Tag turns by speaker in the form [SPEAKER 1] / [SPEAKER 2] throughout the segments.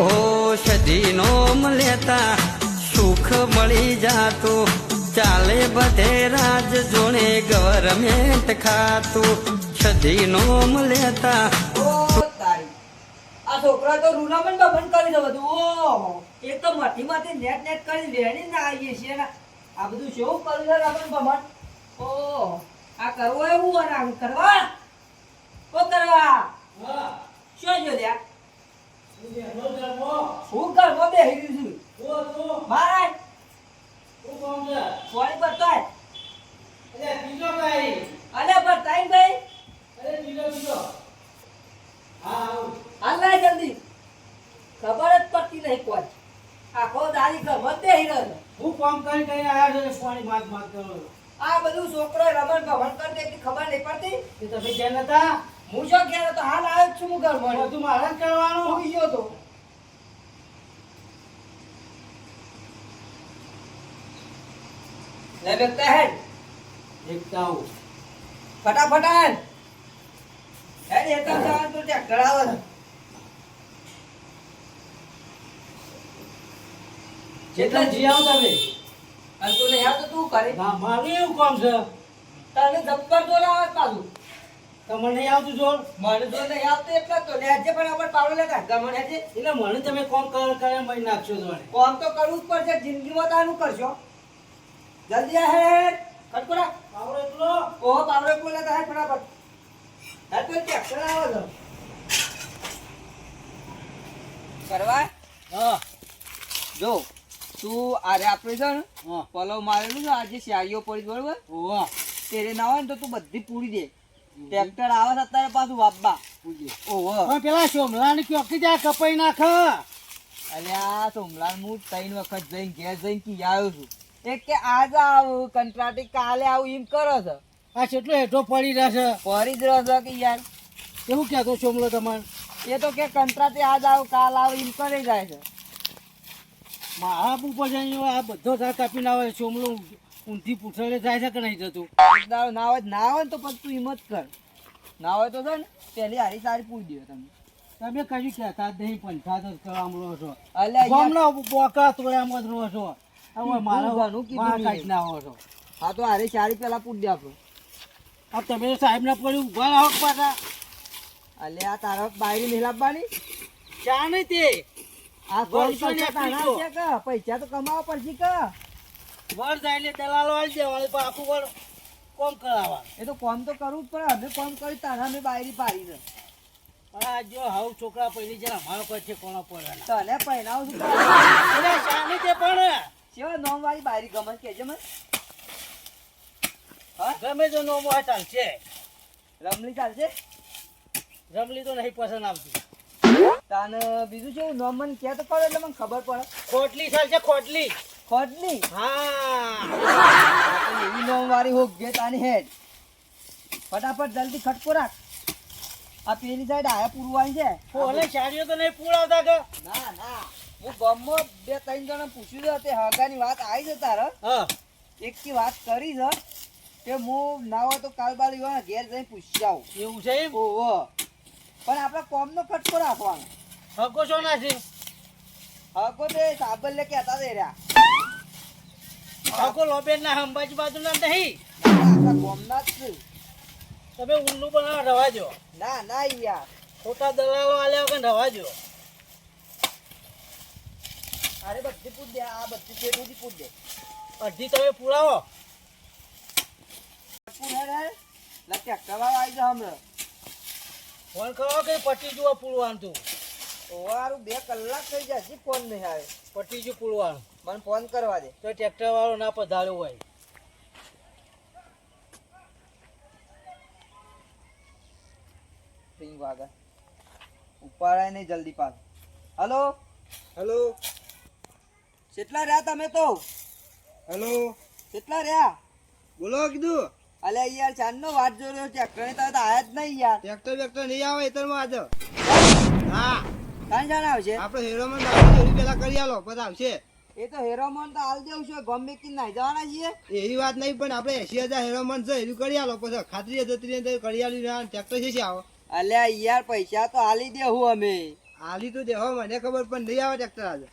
[SPEAKER 1] ઓ નોમ લેતા સુખ મળી જાતું. ચાલે બધે રાજ જોડે ગવર્મેન્ટ ખાતું. સદીનો લેતા
[SPEAKER 2] આ છોકરા તો રૂનામન બમણ કરી દે બધું. એક તો મઠી માંથી નેટ નેટ કરી લેણી ના આવીએ છીએ ને. આ બધું શું કર્યું છે રામણ બમણ ઓ, આ કરવો એવું અને કરવા? ઓ કરવા શું જો લ્યા હું ઘરમાં બેસી રહ્યું છું મારા પાણી ભરતાય અલે ભરતાય ભાઈ હાલ લાય જલ્દી ખબર જ પડતી નહીં કોઈ આખો દાડી ઘરમાં જ બેસી રહ્યો છે.
[SPEAKER 3] હું કામ કરી કરી આયા છો પાણી માગ માગ કરો
[SPEAKER 2] આ બધું છોકરો રમણ ભમણ કરતે એટલી ખબર નહીં પડતી
[SPEAKER 3] એ તમે ક્યાં નતા?
[SPEAKER 2] હું જો ઘેર તો હાલ આવ્યો છું હું ઘરમાં
[SPEAKER 3] બધું મારે જ કરવાનું.
[SPEAKER 2] હું ગયો તો. બેટા હેડ.
[SPEAKER 3] એકતા આવું.
[SPEAKER 2] ફટાફટ હેડ હેડ એ તો જવાનું તો ટ્રેક્ટર આવે
[SPEAKER 3] જેટલા જી આવો તમે.
[SPEAKER 2] અને તું ને આવતો તું કરી.
[SPEAKER 3] ના મારું એવું કામ છે.
[SPEAKER 2] તને જબ્બર જોર આવે પાછું
[SPEAKER 3] તમને નહીં આવતું જોર.
[SPEAKER 2] મને જોર નહીં આવતું એટલે તો નેજે પણ આપણે પાડો લેતા ગમણ હેજે
[SPEAKER 3] એટલે મને તમે કોમ કર કરે મહી નાખશો જોડે
[SPEAKER 2] કોમ તો કરવું જ પડશે જિંદગીમાં તારું કરશો. જલ્દી આ હે. કટકોડા
[SPEAKER 3] આવડે એટલો?
[SPEAKER 2] ઓહો પાવડો એકલો લેતા હે ફટાફટ. હે તો ટ્રેક્ટર આવે જો કરવા?
[SPEAKER 3] હા.
[SPEAKER 2] જો તું આરે આપણે છે ને
[SPEAKER 3] હા.
[SPEAKER 2] પલવ મારેલું છે આજે શિયાળીઓ પડી બરોબર?
[SPEAKER 3] ઓવા
[SPEAKER 2] તેરે ના હોય ને તો તું બધી પૂરી દે. ટ્રેક્ટર આવે છે અત્યારે પાછું વાપવા ઓહો.
[SPEAKER 3] પેલા સોમલા ને ચોકી કીધા કપાઈ નાખ.
[SPEAKER 2] આ સોમલાલ હું ત્રણ વખત જઈને ઘેર જઈને કી આવ્યો છું. એક કે આજ આવું કંટ્રાટી કાલે આવું એમ કરો છો.
[SPEAKER 3] આ કેટલો હેઠો પડી રહેશે.
[SPEAKER 2] પડી જ રહેશે કે યાર?
[SPEAKER 3] એવું કહેતો સોમલો તમારે?
[SPEAKER 2] એ તો કે કંટ્રાટી આજ આવું કાલ આવું એમ કરી જાય છે.
[SPEAKER 3] મારા ઉપર જઈને આ બધો ઝાડ કાપી ના આવે સોમલો. ઊંધી પૂછડે જાય છે કે નહીં જતું?
[SPEAKER 2] દાડો ના હોય ના હોય ને તો પછી તું હિંમત કર. ના હોય તો છે ને પેલી હારી સારી પૂરી દે તમે
[SPEAKER 3] તમે કશું કહેતા જ નહીં પંચાયત જ કરવા રહો છો. ગામના બોકા તોડામાં જ રહો છો. હવે મારા
[SPEAKER 2] ઘણું કીધું
[SPEAKER 3] કાઢી છો.
[SPEAKER 2] હા તો હારી સારી પેલા પૂરી દે આપણું.
[SPEAKER 3] આ તમે સાહેબ ના પડી ઊભા રહો પાછા.
[SPEAKER 2] અલે આ તારા બાયરી મેલાવવાની
[SPEAKER 3] ચા નહીં તે?
[SPEAKER 2] આ પૈસા તો કમાવા પડશે કે?
[SPEAKER 3] વર જાય એટલે દલાલો આવી દેવાળી પણ આખું વર કોમ કરાવવા
[SPEAKER 2] એ તો કોમ તો કરવું જ પડે અમે કોમ કરી તારા અમે બાયરી પાડી છે.
[SPEAKER 3] પણ આ જો હાઉ છોકરા પહેલી જરા અમારો પર છે કોનો પર
[SPEAKER 2] તને પહેરાવું છું.
[SPEAKER 3] એટલે ચા તે પણ.
[SPEAKER 2] સેવા નોમ વાળી બાયરી ગમે કેજે મને?
[SPEAKER 3] ગમે તો નોમ મોહ ચાલશે
[SPEAKER 2] રમલી ચાલશે
[SPEAKER 3] રમલી તો નહીં પસંદ આવતી.
[SPEAKER 2] તાને બીજું છે નોમ મને કે તો કરો એટલે મને ખબર પડે.
[SPEAKER 3] ખોટલી ચાલશે ખોટલી.
[SPEAKER 2] ખોટની
[SPEAKER 3] હા.
[SPEAKER 2] એવી નોમ વાળી હોક જે તાની હેડ. ફટાફટ જલ્દી ખટકો રાખ. આ પેલી સાઈડ આયા પૂરવાની છે
[SPEAKER 3] ઓલે શાડીઓ તો નહીં પૂરાવતા કે?
[SPEAKER 2] ના ના. હું ગમો બે ત્રણ જણા પૂછ્યું છે તે હગાની વાત આવી છે તારે. એક થી વાત કરી છે કે હું ના હોય તો કાલ બાલ એવા ઘેર જઈને પૂછી આવું
[SPEAKER 3] એવું છે એમ?
[SPEAKER 2] ઓહો. પણ આપણે કોમનો ખટકો રાખવાનો.
[SPEAKER 3] હકો છો ના છે
[SPEAKER 2] હકો તે સાબર લે કહેતા દે રહ્યા.
[SPEAKER 3] હકો લોબેન ના અંબાજી બાજુ ના નહીં
[SPEAKER 2] જ છે.
[SPEAKER 3] તમે ઉલ્લુ પણ રવાજો
[SPEAKER 2] ના ના યાર.
[SPEAKER 3] ખોટા દલાલો આલ્યા વગર રવા દો
[SPEAKER 2] અરે બધી પૂછ દે આ બધી બધી પૂછ દે.
[SPEAKER 3] અડધી તમે પુરાવો. ફોન કરો કે પટી જુઓ પુરવાનું. તું
[SPEAKER 2] ઓવારું બે કલાક થઈ જાય હજી ફોન નહીં આવે
[SPEAKER 3] પટી જુ પુરવાનું.
[SPEAKER 2] મને ફોન કરવા દે.
[SPEAKER 3] તો ટ્રેક્ટર વાળો ના પધાર્યો હોય.
[SPEAKER 2] રિંગ વાગે ઉપાડાય નહીં જલ્દી પાસ હલો?
[SPEAKER 3] હલો?
[SPEAKER 2] કેટલા રહ્યા તમે તો?
[SPEAKER 3] હેલો?
[SPEAKER 2] કેટલા રહ્યા?
[SPEAKER 3] બોલો કીધું.
[SPEAKER 2] અલે યાર ચાંદનો વાત જો રહ્યો ટ્રેક્ટરની તમે તો આયા જ નહીં યાર.
[SPEAKER 3] ટ્રેક્ટર ટ્રેક્ટર નહીં આવે એતરમાં આજે. હા?
[SPEAKER 2] કાંઈ જાણ આવશે?
[SPEAKER 3] આપણે હેરોમાં દાખલ પેલા કરી આલો પછી આવશે.
[SPEAKER 2] એ તો હેરોમોન તો હાલ દેવું છે ગમે કે નાઈ જવાના છીએ?
[SPEAKER 3] એવી વાત નહીં પણ આપણે એસી હજાર હેરોમન છે એનું કરી આલો પછી. ખાતરી જતરી કરી આલી ટ્રેક્ટર છે આવો.
[SPEAKER 2] અલ્યા યાર પૈસા તો હાલી દેવું અમે.
[SPEAKER 4] હાલી તો દેહો મને ખબર પણ નહીં આવે ટ્રેક્ટર આજે.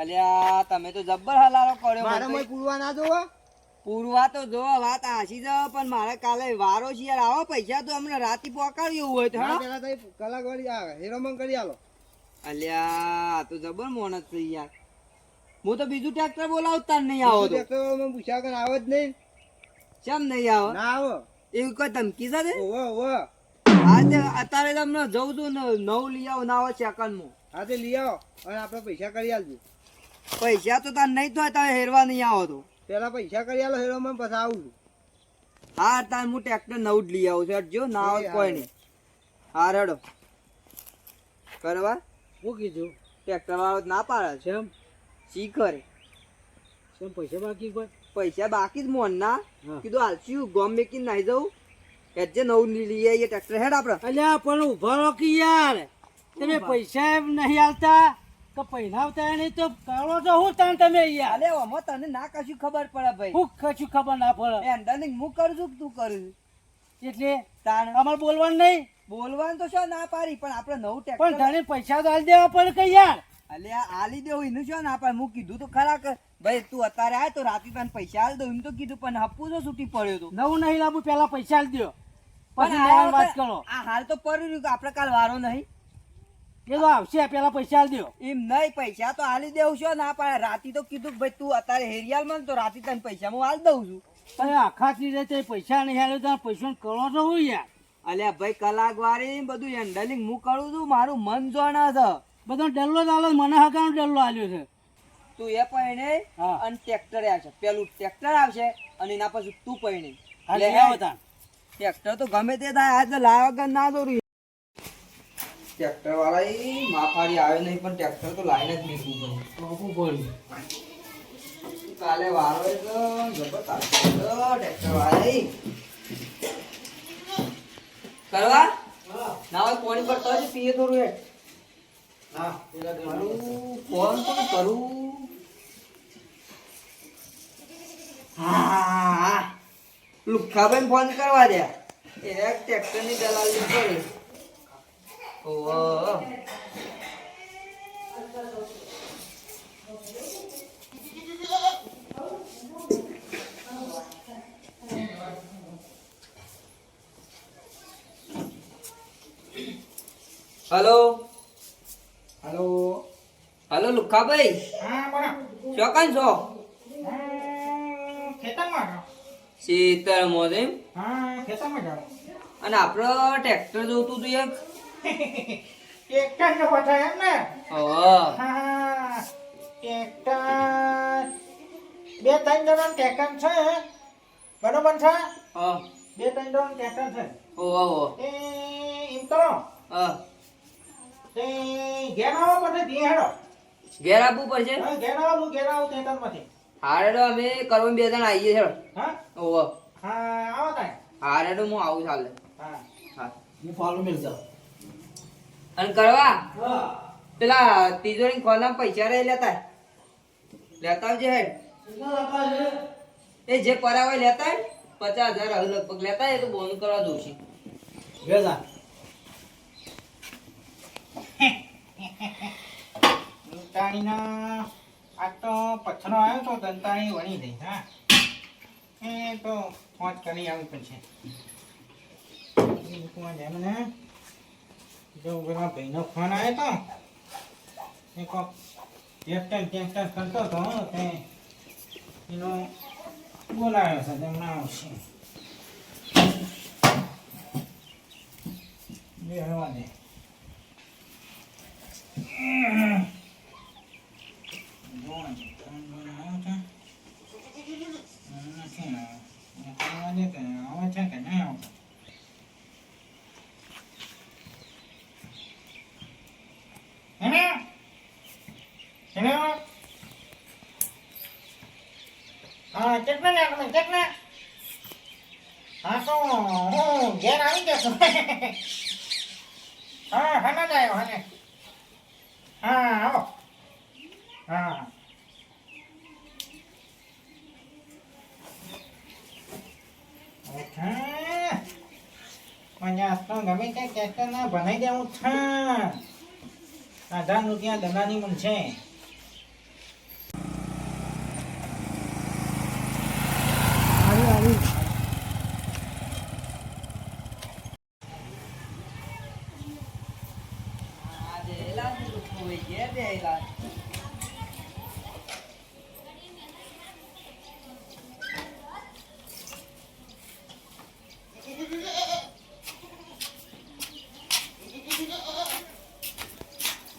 [SPEAKER 2] અલ્યા તમે તો જબ્બર હલાલો કર્યો
[SPEAKER 4] મારે મય પૂરવા ના જોવા?
[SPEAKER 2] પૂરવા તો જો વાત આશી જાવ પણ મારે કાલે વારો છે યાર. આવો પૈસા તો અમને રાતી પોકાડ્યું હોય તો
[SPEAKER 4] પેલા કલાક વાળી આવે. હેરોમન કરી આલો.
[SPEAKER 2] અલ્યા તો જબર મોણસ થઈ યાર. હું તો બીજું ટ્રેક્ટર બોલાવતા નહીં આવો
[SPEAKER 4] ટ્રેક્ટર પૂછ્યા વગર આવે જ નહીં.
[SPEAKER 2] કેમ નહીં આવો?
[SPEAKER 4] ના આવો.
[SPEAKER 2] એવી કોઈ ધમકી છે
[SPEAKER 4] ઓવો
[SPEAKER 2] અત્યારે તમને જઉં છું ને નવ લઈ આવો ના આવે સેકન્ડમાં
[SPEAKER 4] આજે લઈ આવો અને આપણે પૈસા કરી આલજો.
[SPEAKER 2] પૈસા તો તાર નહીં થાય તમે હેરવા નહીં આવો તો.
[SPEAKER 4] પેલા પૈસા કરી આલો હેરવામાં પછી આવું છું.
[SPEAKER 2] હા તાર હું ટ્રેક્ટર નવું જ લઈ આવું છું. જો ના આવે કોઈ નહીં. હા રડો. કરવા?
[SPEAKER 3] શું કીધું?
[SPEAKER 2] ટ્રેક્ટર વાળો ના પાડે. છે
[SPEAKER 3] શેમ
[SPEAKER 2] શી કરે.
[SPEAKER 3] શું પૈસા બાકી કોઈ?
[SPEAKER 2] પૈસા બાકી જ મોન ના કીધું હાલશું ગોમ મેકીને નાહી જવું એજે નવું લઈ લઈએ એ ટ્રેક્ટર હેડ આપણે
[SPEAKER 3] અલ્યા પણ ઊભા રહો કે યાર. તમે પૈસા એમ નહીં આલતા તો પહેરાવતા નહીં તો કાળો તો હું તાણ તમે યાર?
[SPEAKER 2] અલે ઓમો તને ના કશું ખબર પડે ભાઈ.
[SPEAKER 3] હું કશું ખબર ના પડે.
[SPEAKER 2] હેન્ડલિંગ હું કરું છું તું કરું
[SPEAKER 3] એટલે
[SPEAKER 2] તાણ.
[SPEAKER 3] અમારે બોલવાનું નહીં.
[SPEAKER 2] બોલવાનું તો શું ના પાડી પણ આપણે નવું
[SPEAKER 3] પણ તને પૈસા તો હાલ દેવા પડે કે યાર?
[SPEAKER 2] અલે આલી દેવું એનું શું ના પાડે? હું કીધું તો ખરા કે ભાઈ તું અત્યારે આય તો રાતે તને પૈસા આલી દઉં. એમ તો કીધું પણ હપ્પુ તો છૂટી પડ્યો તો.
[SPEAKER 3] નવું નહીં લાવું પેલા પૈસા આલી દો પછી
[SPEAKER 2] પણ
[SPEAKER 3] વાત કરો.
[SPEAKER 2] આ હાલ તો પડ્યું રહ્યું કે આપણે કાલ વારો નહીં?
[SPEAKER 3] એ તો આવશે પેલા પૈસા આલી દો
[SPEAKER 2] એમ નહીં પૈસા તો આલી દેવું છો ના પાડે? રાતે તો કીધું ભાઈ તું અત્યારે હેરિયાલમાં તો રાતે તને પૈસા હું આલી દઉં છું.
[SPEAKER 3] અરે આખા ચીજે તે પૈસા નહીં આલ્યો તો પૈસા કરો તો હું યાર.
[SPEAKER 2] અલ્યા ભાઈ કલાક વાળી બધું હેન્ડલિંગ હું કરું છું મારું મન જોણા છે
[SPEAKER 3] બધો ડલ્લો જ મને હકાનો ડલ્લો આલ્યો છે.
[SPEAKER 2] તું એ પહેણે
[SPEAKER 3] હા.
[SPEAKER 2] અને ટ્રેક્ટર આવશે. પેલું ટ્રેક્ટર આવશે અને એના પછી તું
[SPEAKER 3] તાણ.
[SPEAKER 2] ટ્રેક્ટર તો ગમે તે થાય આજે લાવ્યા વગર ના દોરી. ટ્રેક્ટર વાળા ઈ માફાડી આવે નહીં પણ ટ્રેક્ટર તો લાઈને જ નીકળવું પડે કાલે વારો તો જબર તાપશે તો ટ્રેક્ટર વાળા કરવા? ના હોય પાણી પર તો જ પીએ થોડું હેઠ લુખાભાઈ ફોન કરવા દે એ ટ્રેક્ટરની દલાલી કરી હલો
[SPEAKER 4] હાલો.
[SPEAKER 2] હલો લુખાભાઈ ચોકન છો? શીતળ મોદેમ અને આપણો ટ્રેક્ટર જોતું હતું એક? ટ્રેક્ટર
[SPEAKER 5] બે ત્રણ જણા ટેકન છે. બરોબર છે?
[SPEAKER 2] હા.
[SPEAKER 5] બે ત્રણ જણા ટેકન છે.
[SPEAKER 2] ઓહો
[SPEAKER 5] એ એમ કરો.
[SPEAKER 2] હા.
[SPEAKER 5] તે ઘેર આવો પછી ત્યાં હેડો.
[SPEAKER 2] ઘેર આપવું પડશે?
[SPEAKER 5] ઘેર આવો ઘેર આવું ટેકનમાંથી
[SPEAKER 2] હારેડો અમે કરવા બે જણ આવીએ છે
[SPEAKER 5] હા? હા આવો તાય
[SPEAKER 2] હારેડો હું આવું ચાલે.
[SPEAKER 5] હા.
[SPEAKER 2] હા.
[SPEAKER 3] હું
[SPEAKER 2] અને કરવા? પેલા તિજોરી ખોલા પૈસા રે લેતા. લેતા આવજે હેડ. એ જે પરા હોય લેતા. પચાસ હજાર લગભગ લેતા એ તો બોન કરવા દઉં છું.
[SPEAKER 5] દંતાણીના આ તો પથ્થરો આવ્યો તો દંતાણી વણી દઈ એ તો પાંચ કરી આવું એ મૂકવા જાય જો ભાઈનો ફોન આવ્યો તો, એ કોક ટેક્ટર કરતો હતો તે બોલાવ્યો છે તેમના આવશે. બે દે. હા કેટલા ને તમે કેટલા હા તો હું ઘેર આવી જશો હા, આવો. હા. તો ગમે તે ટ્રેક્ટર ના બનાવી દેવું છે હજાર રૂપિયા દલાની મન છે
[SPEAKER 3] આવી આવી
[SPEAKER 2] આ દેલા ને કોઈ ઘેર દેલા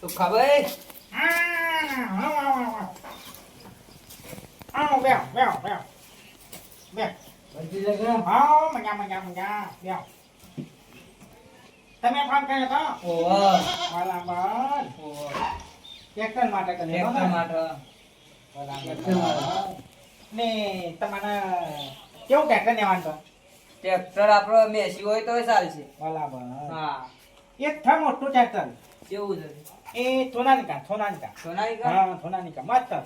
[SPEAKER 2] તો ખબર?
[SPEAKER 5] આવો બેહો બેહો બેહો બેહો
[SPEAKER 3] બધી જગ્યા
[SPEAKER 5] આવો મજા મજા મજા બેહો તમે ફોન કર્યો તો?
[SPEAKER 2] ઓવા
[SPEAKER 5] બરાબર. ટ્રેક્ટર માટે કર્યો
[SPEAKER 2] ટ્રેક્ટર માટે.
[SPEAKER 5] બરાબર. ને તમારે કેવું ટ્રેક્ટર લેવાનું તો?
[SPEAKER 2] ટ્રેક્ટર આપણો મેસી હોય તો ચાલશે.
[SPEAKER 5] બરાબર.
[SPEAKER 2] હા.
[SPEAKER 5] એક મોટું ટ્રેક્ટર
[SPEAKER 2] કેવું છે.
[SPEAKER 5] એ સોનાલિકા સોનાલિકા
[SPEAKER 2] સોનાલિકા
[SPEAKER 5] હા સોનાલિકા
[SPEAKER 2] માતા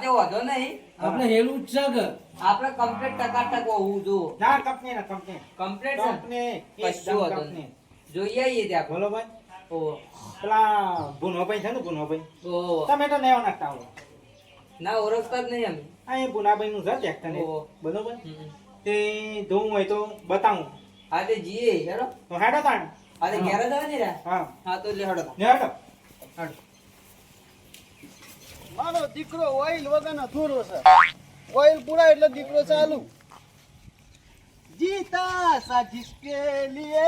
[SPEAKER 2] તે વાંધો નહીં.
[SPEAKER 3] આપણે હેલું જ છે
[SPEAKER 2] આપણે કમ્પ્લીટ ટકા ટક હોવું જો.
[SPEAKER 5] ના કંપની ના કંપની.
[SPEAKER 2] કમ્પ્લીટ
[SPEAKER 5] કંપની
[SPEAKER 2] કશું વધો નહીં. જોઈએ આવીએ ત્યાં.
[SPEAKER 5] બોલો ભાઈ.
[SPEAKER 2] ઓ.
[SPEAKER 5] પેલા ભૂનોભાઈ છે ને ભૂનોભાઈ?
[SPEAKER 2] ઓ.
[SPEAKER 5] તમે તો નેવા નાખતા હો
[SPEAKER 2] ના ઓળખતા જ નહીં અમે.
[SPEAKER 5] આ એ ભૂનાભાઈ નું છે ટ્રેક્ટર બરોબર. તે જોવું હોય તો બતાવું.
[SPEAKER 2] હા તે જીએ હેડો
[SPEAKER 5] તો હેડો તાણ.
[SPEAKER 2] હા તે ઘેર જ આવે ને રા
[SPEAKER 5] હા
[SPEAKER 2] હા તો લે હેડો તા.
[SPEAKER 5] ને હેડો
[SPEAKER 4] મારો દીકરો ઓઇલ વગર થોડો છે ઓઇલ પૂરા એટલે દીકરો ચાલુ जीता सा जिसके लिए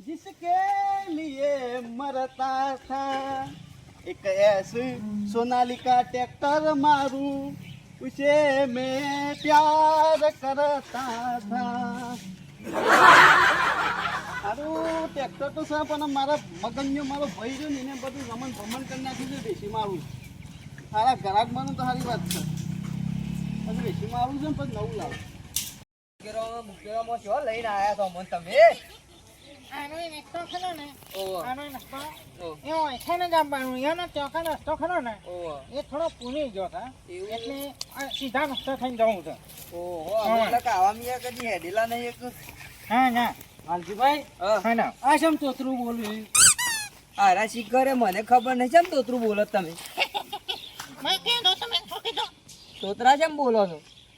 [SPEAKER 4] जिसके लिए मरता था एक ऐसे सोनालिका ट्रैक्टर मारू उसे मैं प्यार करता था મારું ટ્રેક્ટર તો છે પણ મારા મગનનો મારો ભાઈ છે ને એને બધું રમણ ભમણ કરી નાખ્યું છે બેસી મારું. સારા ઘરાક તો સારી વાત છે. પછી બેસી મારું છે ને પછી નવું લાવું.
[SPEAKER 2] મુકેરામાં- મુકેરામાં છો? લઈને આવ્યા છો અમન તમે?
[SPEAKER 5] આનો નાસ્તો ખરો ને? આનો એ નાસ્તો એ ઓછો ને જમવાનું એનો ચોખા નાસ્તો ખરો ને? એ થોડો પૂરી ગયો
[SPEAKER 2] હતા
[SPEAKER 5] એટલે સીધા નાસ્તો થઈને જવું છે.
[SPEAKER 2] ઓહો અમે એટલે કાવા મિયા કદી હેડેલા નહીં એક
[SPEAKER 5] હા ના.
[SPEAKER 3] માલજીભાઈ
[SPEAKER 2] હા.
[SPEAKER 5] હા ના?
[SPEAKER 3] આ શેમ તોતરું બોલ્યું
[SPEAKER 2] આરા શીખરે મને ખબર નહીં. કેમ તોતરું બોલો તમે?
[SPEAKER 5] મેં કીધું તમે? કીધું?
[SPEAKER 2] તોતરા કેમ બોલો છો?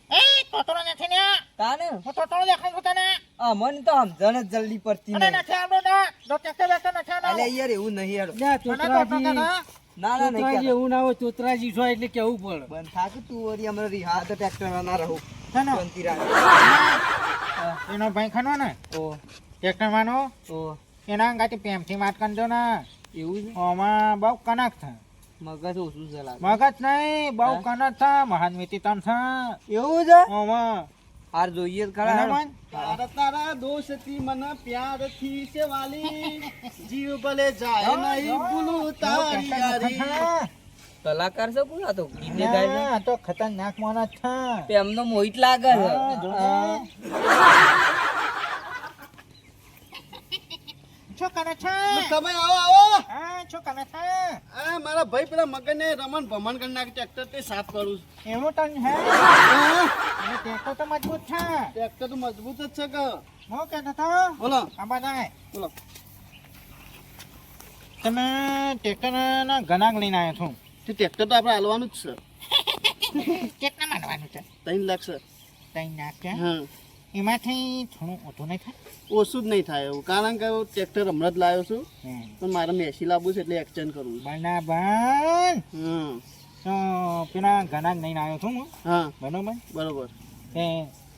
[SPEAKER 5] એ તોતરો નથી ને.
[SPEAKER 2] તાને?
[SPEAKER 5] હું તોતરો દેખાડું છું તને.
[SPEAKER 2] અમન તો સમજણ જ જલ્દી પડતી નહીં.
[SPEAKER 5] નથી આવડું ને. ટ્રેક્ટર બેક્ટર નથી
[SPEAKER 2] અલે યાર એવું નહીં યાર.
[SPEAKER 3] તોતરાજી.
[SPEAKER 2] ના. ના નહીં
[SPEAKER 3] એવું ના હોય તોતરાજી છો એટલે કેવું પડે?
[SPEAKER 2] બન થાક તું હમણાં રિહા તો ટ્રેક્ટર ના રહું.
[SPEAKER 5] શેનો?
[SPEAKER 2] શાંતિ રાખ
[SPEAKER 5] એનો ભાઈ ખનો ને?
[SPEAKER 2] ઓ.
[SPEAKER 5] ટ્રેક્ટર માનો
[SPEAKER 2] ઓ.
[SPEAKER 5] એના અંગાથી પ્રેમથી વાત કરજો ને.
[SPEAKER 2] એવું છે?
[SPEAKER 5] ઓમાં બહુ કનક થાય
[SPEAKER 2] મગજ ઓછું છે
[SPEAKER 5] મગજ નહીં બહુ કનક થાય મહાન મિતિ તમ છે.
[SPEAKER 2] એવું છે?
[SPEAKER 5] ઓમાં
[SPEAKER 2] હાર જોઈએ ખરા.
[SPEAKER 4] તારા તારા દોસ્તી મને પ્યારથી છે વાલી જીવ ભલે જાય નહીં ભૂલું તારી યારી.
[SPEAKER 2] કલાકાર છે પૂરા તો? ગીતે ગાય
[SPEAKER 5] તો ખતરનાક માણસ છે.
[SPEAKER 2] તે એમનો મોહિત લાગે છે.
[SPEAKER 5] હા, જો ને.
[SPEAKER 2] હા.
[SPEAKER 5] શું કરે છે?
[SPEAKER 4] તમે આવો આવો.
[SPEAKER 5] હા શું છે?
[SPEAKER 4] આ મારા ભાઈ પેલા મગનને રમણ ભમણ કરી નાખે ટ્રેક્ટર તે સાફ કરું છું.
[SPEAKER 5] એવું તન હે? અને તો મજબૂત છે.
[SPEAKER 4] ટ્રેક્ટર તો મજબૂત જ છે કે.
[SPEAKER 5] કહેતો હતો
[SPEAKER 4] બોલો.
[SPEAKER 5] આ બધા
[SPEAKER 4] બોલો.
[SPEAKER 5] તમે ટેક્ટરના ઘણા લઈને આવ્યા છું.
[SPEAKER 4] તે ટ્રેક્ટર તો આપણે હાલવાનું જ છે.
[SPEAKER 5] કેટલા માનવાનું છે?
[SPEAKER 4] ત્રણ લાખ છે.
[SPEAKER 5] ત્રણ લાખ છે?
[SPEAKER 4] હા.
[SPEAKER 5] એમાંથી થોડું ઓછું નહીં થાય?
[SPEAKER 4] ઓછું જ નહીં થાય એવું. કારણ કે હું ટ્રેક્ટર હમણાં જ લાવ્યો છું. પણ મારે મેસી લાવવું છે એટલે એક્સચેન્જ કરવું.
[SPEAKER 5] બરાબર.
[SPEAKER 4] હા.
[SPEAKER 5] તો પેલા ઘણા લઈને આવ્યો છું હું.
[SPEAKER 4] હા.
[SPEAKER 5] બરોબર?
[SPEAKER 4] બરોબર.
[SPEAKER 5] તે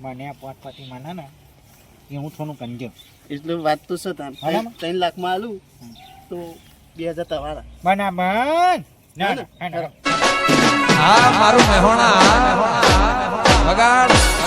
[SPEAKER 5] મને આ પોતપતિ માના ને એ હું થોડું કંજો
[SPEAKER 4] એટલે વાત તો છે તાર. ત્રણ લાખમાં આલું તો બે હજાર તમારા.
[SPEAKER 5] બરાબર.
[SPEAKER 6] હા મારું મહેણા. વગાડ.